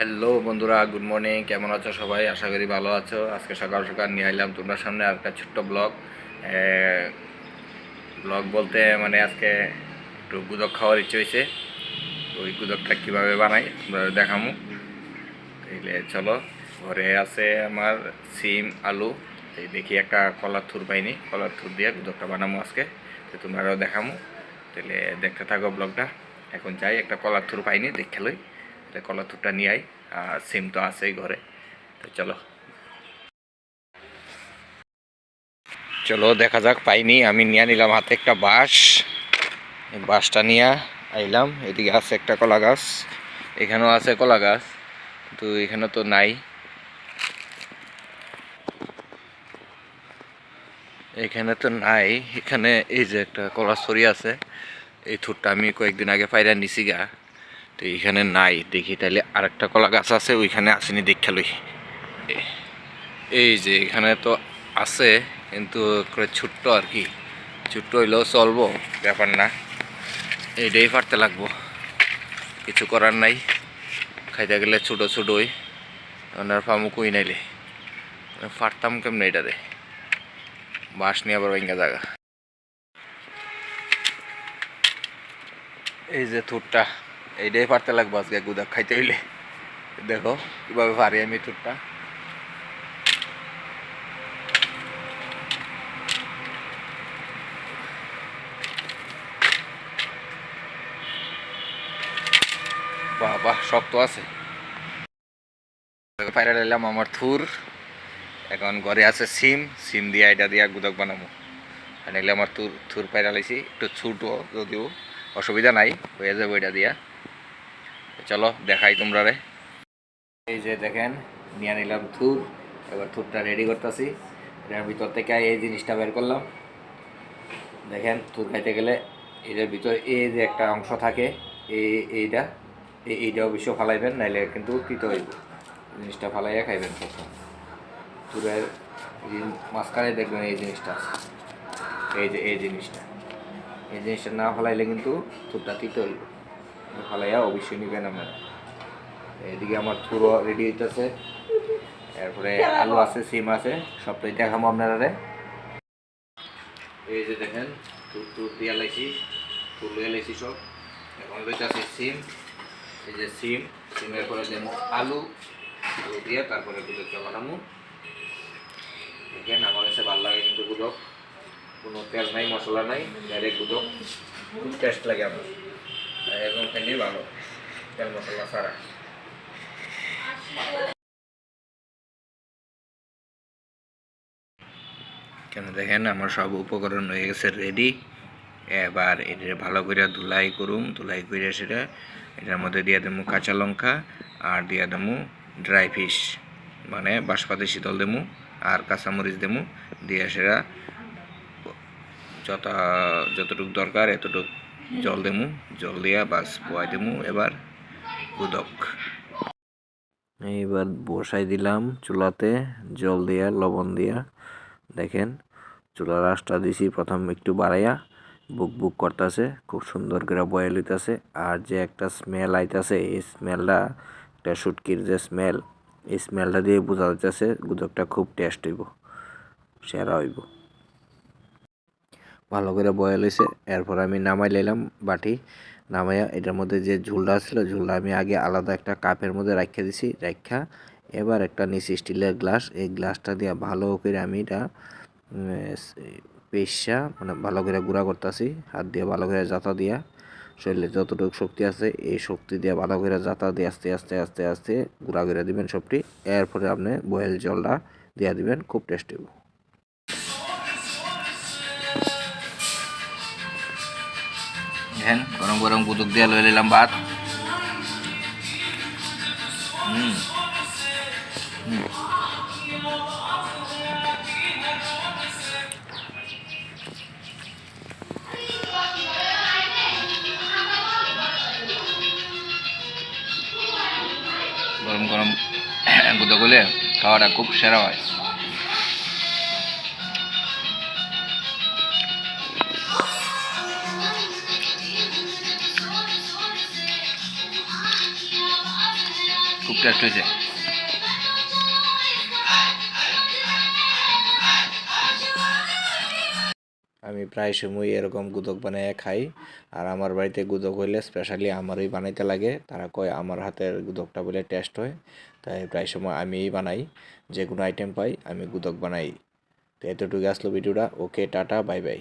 Hello বন্ধুরা, good morning. কেমন আছো সবাই? আশা করি ভালো আছো। আজকে সকাল সকাল নিয়ে আইলাম তোমরা সামনে আর একটা ছোট্ট ব্লগ। ব্লগ বলতে মানে আজকে একটু গুদক খাওয়ার ইচ্ছে হয়েছে ওই গুদকটা কীভাবে বানাই তোমরা দেখামু। তাইলে চলো, ঘরে আছে আমার সিম, আলু। এই দেখি একটা কলার থুর পাইনি। কলার থুর দিয়ে গুদকটা বানামো আজকে। তো তোমরাও দেখামু। তাহলে দেখতে থাকো ব্লগটা। এখন যাই, একটা কলার থুর পাইনি, দেখে লই। তাহলে কলার থুরটা নিয়ে আই আর সিম তো আছেই ঘরে। তো চলো। চলো, দেখা যাক, পাইনি। আমি নিয়ে নিলাম হাতে একটা বাঁশ। বাঁশটা নিয়ে আইলাম। এদিকে আছে একটা কলা গাছ। এখানেও আছে কলা গাছ, কিন্তু এখানে তো নাই। এখানে তো নাই। এখানে এই যে একটা কলা ছড়ি আছে। এই থুরটা আমি কয়েকদিন আগে পাইরা নিছি গা। তো এইখানে নাই, দেখি তাহলে আরেকটা কলা গাছ আছে, ওইখানে আসেনি, দেখা লই। এই যে এখানে তো আছে, কিন্তু ছোট্ট আর কি। ছোট্ট হইলেও চলবো, ব্যাপার না। এইটাই পারতে লাগবো। কিছু করার নাই। খাইতে গেলে ছোটো ছোটোই ওনার ফার্মও কই নাইলে। পারতাম কেমন এটারে বাঁশ নিয়ে আবার ভেঙ্গা জায়গা। এই যে থুরটা এইটাই পারতে লাগবো আজকে গুদা খাইতে হইলে। দেখো, কীভাবে পারি আমি থুরটা বাহ বাহ শক্ত আছে। পাইরা নিলাম আমার থুর এখন ঘরে আছে সিম। সিম দিয়া এটা দিয়া গুদক বানাবো। আর নিলে আমার থুর থুর পাইরা লাইছি একটু ছোটো যদিও অসুবিধা নাই, হয়ে যাবে এটা দিয়া। চলো, দেখাই তোমরা রে। এই যে দেখেন, নিয়ে নিলাম থুর, এবার থুরটা রেডি করতেছি। এটার ভিতর থেকে এই জিনিসটা বের করলাম। দেখেন, থুর খাইতে গেলে এটার ভিতরে এই যে একটা অংশ থাকে, এই এইটা এই এইটা অবশ্য ফালাইবেন, নাইলে কিন্তু তিতো হইব। জিনিসটা ফালাইয়া খাইবেন প্রথম। এই মাঝখানে দেখবেন এই জিনিসটা এই যে, এই জিনিসটা। এই জিনিসটা না ফালাইলে কিন্তু তুরটা তিতো হইব। ফালাইয়া অবশ্যই নিবেন আপনারা এদিকে আমার থুরো রেডি হইতেছে। এরপরে আলু আছে সিম আছে সবটাই দেখাবো আপনারা এই যে দেখেন তুর তুর দিয়া লাইছি তুর লইয়া লাইছি সব। এখন লইতেছি সিম। এই যে সিম সিমের পরে দেবো আলু আলু দিয়ে তারপরে গুদকটা বানাবো দেখেন আমার কাছে ভালো লাগে কিন্তু গুদক কোনো তেল নাই মশলা নাই ডাইরেক্ট গুদক খুব টেস্ট লাগে আমার। এবং ভালো তেল মশলা ছাড়া কেন দেখেন, আমার সব উপকরণ হয়ে গেছে রেডি এবার এটা ভালো করে ধুলাই করুম, ধুলাই করে সেটা এটার মধ্যে দিয়ে দেবো কাঁচা লঙ্কা আর দিয়ে দেবো ড্রাই ফিশ মানে বাঁশপাতি শীতল দেবো আর কাঁচামরিচ দেবো। দিয়ে সেটা যত যতটুকু দরকার এতটুক জল দেবো জল দিয়া বাস বয়াই দেবো এবার উদক। এইবার বসাই দিলাম চুলাতে, জল দিয়া, লবণ দিয়া। দেখেন, চুলার আঁচটা দিছি প্রথম একটু বাড়াইয়া, বুক বুক করতেছে, খুব সুন্দর করে বয়েল হইতাছে আর যে একটা স্মেল আইতাছে, এই স্মেলটা একটা শুটকির যে স্মেল এই স্মেলটা দিয়ে বোঝা যাচ্ছে গুদকটা খুব টেস্ট হইব, সেরা হইব। ভালো করে বয়েল হয়েছে এরপর আমি নামাই লাইলাম বাটি। নামাইয়া এটার মধ্যে যে ঝুলটা ছিল, ঝুলটা আমি আগে আলাদা একটা কাপের মধ্যে রাখা দিছি রাখা এবার একটা নিচে স্টিলের গ্লাস, এই গ্লাসটা দিয়ে ভালো করে আমি এটা পেশা মানে ভালো করে গুঁড়া করতেছি। হাত দিয়ে ভালো করে জাতা দিয়া। শরীরে যতটুকু শক্তি আছে, এই শক্তি দিয়ে ভালো করে জাতা দিয়ে আস্তে আস্তে আস্তে আস্তে গুঁড়া করে দিবেন সবটি। এরপরে আপনি বয়েল জলটা দিয়ে দিবেন, খুব টেস্টি। দেখেন, গরম গরম গুতুক দিয়ে লয়ে নিলাম ভাত। গরম গরম গুঁতো করলে খাওয়াটা খুব সেরা হয়। টেস্ট হয়েছে আমি প্রায় সময় এরকম গুদক বানাইয়া খাই, আর আমার বাড়িতে গুদক হইলে স্পেশালি আমারই বানাইতে লাগে। তারা কয়, আমার হাতের গুদকটা বলে টেস্ট হয়। তাই প্রায় সময় আমিই বানাই, যে কোনো আইটেম পাই, আমি গুদক বানাই। তো এতটুকু আসলো ভিডিওটা। ওকে, টাটা বাই বাই